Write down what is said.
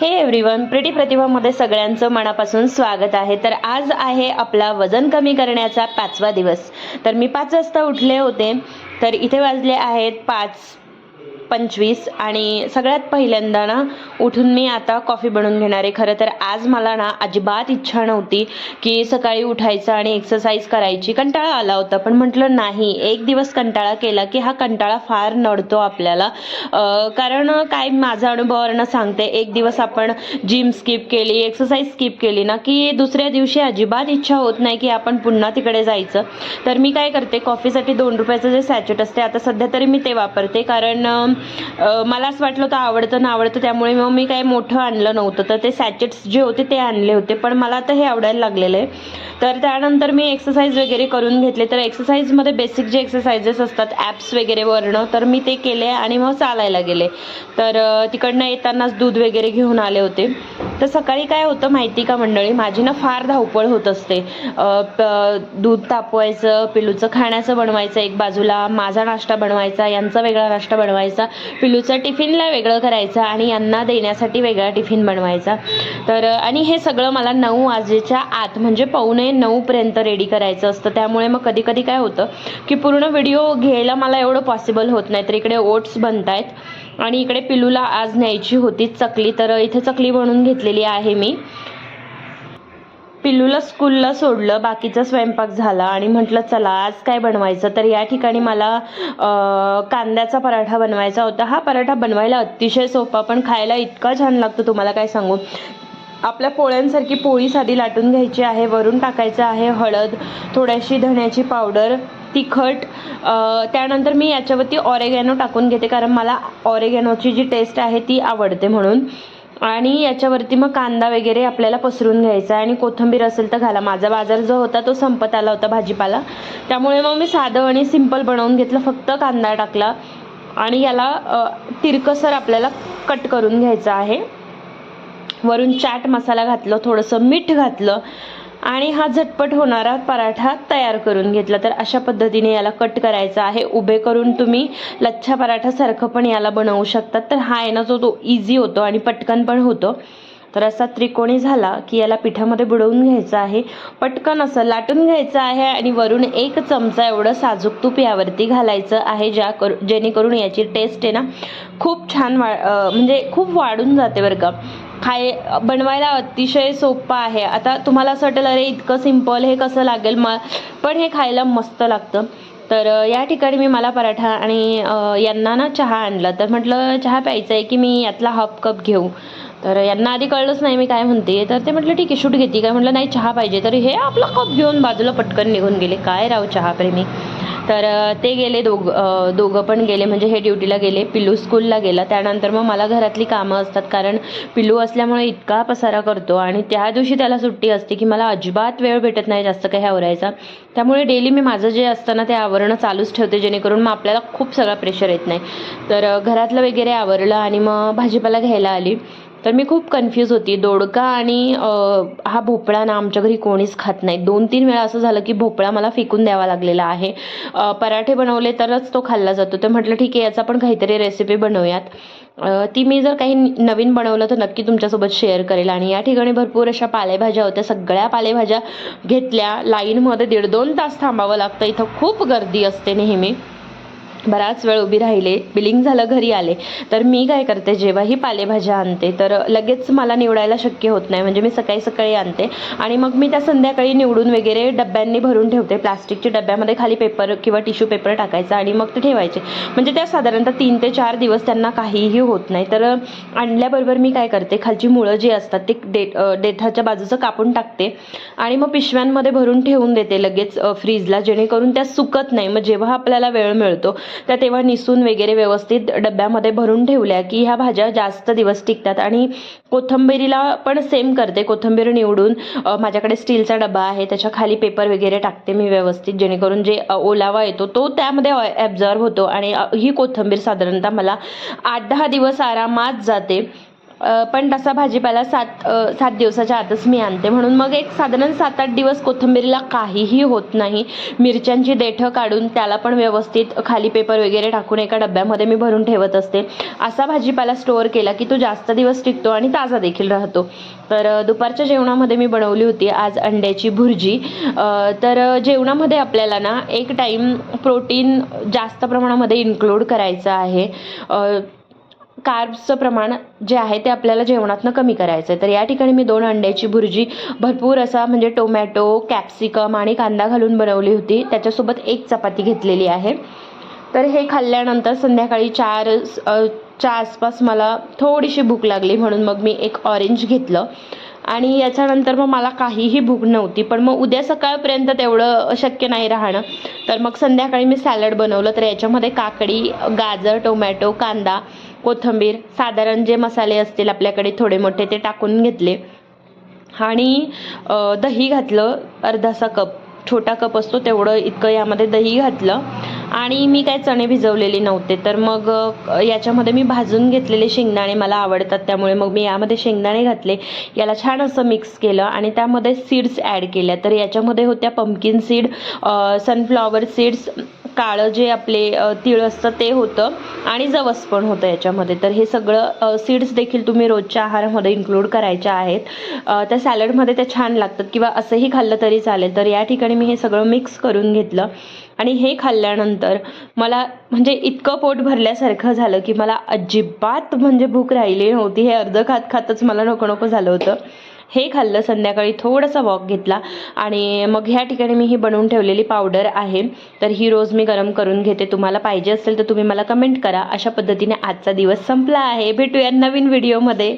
हे everyone pretty प्रतिभामध्ये सगळ्यांचं मनापासून स्वागत आहे. तर आज आहे आपला वजन कमी करण्याचा पाचवा दिवस. तर मी पाच वाजता उठले होते तर इथे वाजले आहेत पाच पंचवीस आणि सगळ्यात पहिल्यांदा ना उठून मी आता कॉफी बनवून घेणार आहे. खरं तर आज मला ना अजिबात इच्छा नव्हती की सकाळी उठायचं आणि एक्सरसाइज करायची. कंटाळा आला होता पण म्हटलं नाही. एक दिवस कंटाळा केला की हा कंटाळा फार नडतो आपल्याला. कारण काय माझा अनुभवावरनं सांगते. एक दिवस आपण जिम स्किप केली एक्सरसाइज स्किप केली ना की दुसऱ्या दिवशी अजिबात इच्छा होत नाही की आपण पुन्हा तिकडे जायचं. तर मी काय करते कॉफीसाठी दोन रुपयाचं जे सॅचेट असते आता सध्या तरी मी ते वापरते. कारण मला असं वाटलं होतं आवडतं ना आवडतं त्यामुळे मग मी काही मोठं आणलं नव्हतं. तर ते सॅचेट्स जे होते ते आणले होते पण मला आता हे आवडायला लागलेलं आहे. तर त्यानंतर मी एक्सरसाइज वगैरे करून घेतले. तर एक्सरसाइजमध्ये बेसिक जे एक्सरसाइजेस असतात ॲप्स वगैरे वरणं तर मी ते केले आणि मग चालायला गेले. तर तिकडनं येतानाच दूध वगैरे घेऊन आले होते. तर सकाळी काय होतं माहिती का मंडळी? माझी ना फार धावपळ होत असते. प- दूध तापवायचं पिलूचं खाण्याचं बनवायचं एक बाजूला माझा नाश्ता बनवायचा यांचा वेगळा नाश्ता बनवायचा पिलूचं टिफिनला वेगळं करायचं आणि यांना देण्यासाठी वेगळा टिफिन बनवायचा. तर आणि हे सगळं मला नऊ वाजेच्या आत म्हणजे पावणे नऊपर्यंत रेडी करायचं असतं. त्यामुळे मग कधी कधी काय होतं की पूर्ण व्हिडिओ घ्यायला मला एवढं पॉसिबल होत नाही. तर इकडे ओट्स बनत आहेत आणि इकडे पिलूला आज न्यायची होती चकली तर इथे चकली बनवून घेतलेली आहे मी. पिल्लूला स्कूलला सोडलं बाकीचा स्वयंपाक झाला आणि म्हटलं चला आज काय बनवायचं? तर या ठिकाणी मला कांद्याचा पराठा बनवायचा होता. हा पराठा बनवायला अतिशय सोपा पण खायला इतका छान लागतो तुम्हाला काय सांगू? आपल्या पोळ्यांसारखी पोळी साधी लाटून घ्यायची आहे वरून टाकायचं आहे हळद थोड्याशी धण्याची पावडर तिखट त्यानंतर मी याच्यावरती ऑरेगॅनो टाकून घेते कारण मला ऑरेगॅनोची जी टेस्ट आहे ती आवडते म्हणून. आणि याच्यावरती मग कांदा वगैरे आपल्याला पसरून घ्यायचा आणि कोथिंबीर असेल तर घाला. माझा बाजार जो होता तो संपत आला होता भाजीपाला. त्यामुळे मग मी साधं आणि सिंपल बनवून घेतलं फक्त कांदा टाकला. आणि याला तिरकसर आपल्याला कट करून घ्यायचा आहे. वरून चाट मसाला घातलं थोडंसं मीठ घातलं. आणि हा झटपट होणारा पराठा तयार करून घेतला. तर अशा पद्धतीने याला कट करायचा आहे. उभे करून तुम्ही लच्छा पराठासारखं पण याला बनवू शकतात. तर हा आहे ना जो तो इझी होतो आणि पटकन पण होतो. तर असा त्रिकोणी झाला की याला पिठामध्ये बुडवून घ्यायचा आहे. पटकन असं लाटून घ्यायचं आहे आणि वरून एक चमचा एवढं साजूक तूप यावरती घालायचं आहे ज्या करू जेणेकरून याची टेस्ट आहे ना खूप छान वा म्हणजे खूप वाढून जाते बरं का. खाय बनवायला अतिशय सोपं आहे. आता तुम्हाला असं वाटेल अरे इतकं सिंपल हे कसं लागेल? म पण हे खायला मस्त लागतं. तर या ठिकाणी मी मला पराठा आणि यांना ना चहा आणला. तर म्हटलं चहा प्यायचा आहे की मी यातला हाफ कप घेऊ? तर यांना आधी कळलंच नाही मी काय म्हणते. तर ते म्हटलं ठीक आहे शूट घेते. काय म्हटलं नाही चहा पाहिजे. तर हे आपला कप घेऊन बाजूला पटकन निघून गेले. काय राव चहाप्रेमी तर ते गेले दोघ दोघं पण गेले म्हणजे हे ड्युटीला गेले. पिल्लू स्कूलला गेला. त्यानंतर मग मला घरातली कामं असतात कारण पिल्लू असल्यामुळे इतका पसारा करतो आणि त्या दिवशी त्याला सुट्टी असते की मला अजिबात वेळ भेटत नाही जास्त काही आवरायचा. त्यामुळे डेली मी माझं जे असतं ना ते आवरणं चालूच ठेवते जेणेकरून मग आपल्याला खूप सगळा प्रेशर येत नाही. तर घरातलं वगैरे आवरलं आणि मग भाजीपाला घ्यायला आली. तर मी खूप कन्फ्यूज होती. दोडका आणि हा भोपळा ना आमच्या घरी कोणीच खात नाही. दोन तीन वेळा असं झालं की भोपळा मला फेकून द्यावा लागलेला आहे. पराठे बनवले तरच तो खाल्ला जातो. तर म्हटलं ठीक आहे याचा पण काहीतरी रेसिपी बनवूयात. ती मी जर काही नवीन बनवलं तर नक्की तुमच्यासोबत शेअर करेल. आणि या ठिकाणी भरपूर अशा पालेभाज्या होत्या. सगळ्या पालेभाज्या घेतल्या. लाईनमध्ये दीड दोन तास थांबावं लागतं. इथं खूप गर्दी असते नेहमी. बराच वेळ उभी राहिले बिलिंग झालं घरी आले. तर मी काय करते जेव्हाही पालेभाज्या आणते तर लगेच मला निवडायला शक्य होत नाही. म्हणजे मी सकाळी सकाळी आणते आणि मग मी त्या संध्याकाळी निवडून वगैरे डब्यांनी भरून ठेवते. प्लास्टिकच्या डब्यामध्ये खाली पेपर किंवा टिश्यू पेपर टाकायचा आणि मग ते ठेवायचे. म्हणजे त्या साधारणतः तीन ते चार दिवस त्यांना काहीही होत नाही. तर आणल्याबरोबर मी काय करते खालची मुळं जी असतात ते डेट डेठाच्या बाजूचं कापून टाकते आणि मग पिशव्यांमध्ये भरून ठेवून देते लगेच फ्रीजला जेणेकरून त्या सुकत नाही. मग जेव्हा आपल्याला वेळ मिळतो त्या तेव्हा निसून वगैरे व्यवस्थित डब्यामध्ये भरून ठेवल्या की ह्या भाज्या जास्त दिवस टिकतात. आणि कोथंबिरीला पण सेम करते. कोथंबीर निवडून माझ्याकडे स्टीलचा डबा आहे. त्याच्याखाली पेपर वगैरे टाकते मी व्यवस्थित जेणेकरून जे ओलावा येतो तो त्यामध्ये ॲब्झॉर्व होतो. आणि ही कोथंबीर साधारणतः मला आठ दहा दिवस आरामात जाते. पण तसा भाजीपाला सात सात दिवसाच्या आतच मी आणते. म्हणून मग एक साधारण सात आठ दिवस कोथिंबीरीला काहीही होत नाही. मिरच्यांची देठं काढून त्याला पण व्यवस्थित खाली पेपर वगैरे टाकून एका डब्यामध्ये मी भरून ठेवत असते. असा भाजीपाला स्टोअर केला की तो जास्त दिवस टिकतो आणि ताजा देखील राहतो. तर दुपारच्या जेवणामध्ये मी बनवली होती आज अंड्याची भुर्जी. तर जेवणामध्ये आपल्याला ना एक टाईम प्रोटीन जास्त प्रमाणामध्ये इन्क्लूड करायचं आहे. कार्ब्सचं प्रमाण जे आहे ते आपल्याला जेवणातनं कमी करायचं आहे तर या ठिकाणी मी दोन अंड्याची भुर्जी भरपूर असा म्हणजे टोमॅटो कॅप्सिकम आणि कांदा घालून बनवली होती. त्याच्यासोबत एक चपाती घेतलेली आहे. तर हे खाल्ल्यानंतर संध्याकाळी चार च्या आसपास मला थोडीशी भूक लागली म्हणून मग मी एक ऑरेंज घेतलं. आणि याच्यानंतर मग मला काहीही भूक नव्हती पण मग उद्या सकाळपर्यंत तेवढं शक्य नाही राहणं. तर मग संध्याकाळी मी सॅलड बनवलं. तर याच्यामध्ये काकडी गाजर टोमॅटो कांदा कोथिंबीर साधारण जे मसाले असतील आपल्याकडे थोडे मोठे ते टाकून घेतले. आणि दही घातलं अर्धासा कप. छोटा कप असतो तेवढं इतकं यामध्ये दही घातलं. आणि मी काय चणे भिजवलेले नव्हते. तर मग याच्यामध्ये मी भाजून घेतलेले शेंगदाणे मला आवडतात. त्यामुळे मग मी यामध्ये शेंगदाणे घातले. याला छान असं मिक्स केलं आणि त्यामध्ये सीड्स ॲड केल्या. तर याच्यामध्ये होत्या पंपकिन सीड सनफ्लॉवर सीड्स काळं जे आपले तीळ असतं ते होतं आणि जवस पण होतं याच्यामध्ये. तर हे सगळं सीड्स देखील तुम्ही रोजच्या आहारामध्ये इन्क्लूड करायच्या आहेत. त्या सॅलडमध्ये ते छान लागतात किंवा असंही खाल्लं तरी चालेल. तर या ठिकाणी मी हे सगळं मिक्स करून घेतलं आणि हे खाल्ल्यानंतर मला म्हणजे इतकं पोट भरल्यासारखं झालं की मला अजिबात म्हणजे भूक राहिली नव्हती. हे अर्ध खात खातच मला नको नको झालं होतं. हे खाल्लं संध्याकाळी थोडासा वॉक घेतला आणि मग ह्या ठिकाणी मी ही बनवून ठेवलेली पावडर आहे. तर ही रोज मी गरम करून घेते. तुम्हाला पाहिजे असेल तर तुम्ही मला कमेंट करा. अशा पद्धतीने आजचा दिवस संपला आहे. भेटूया नवीन व्हिडिओमध्ये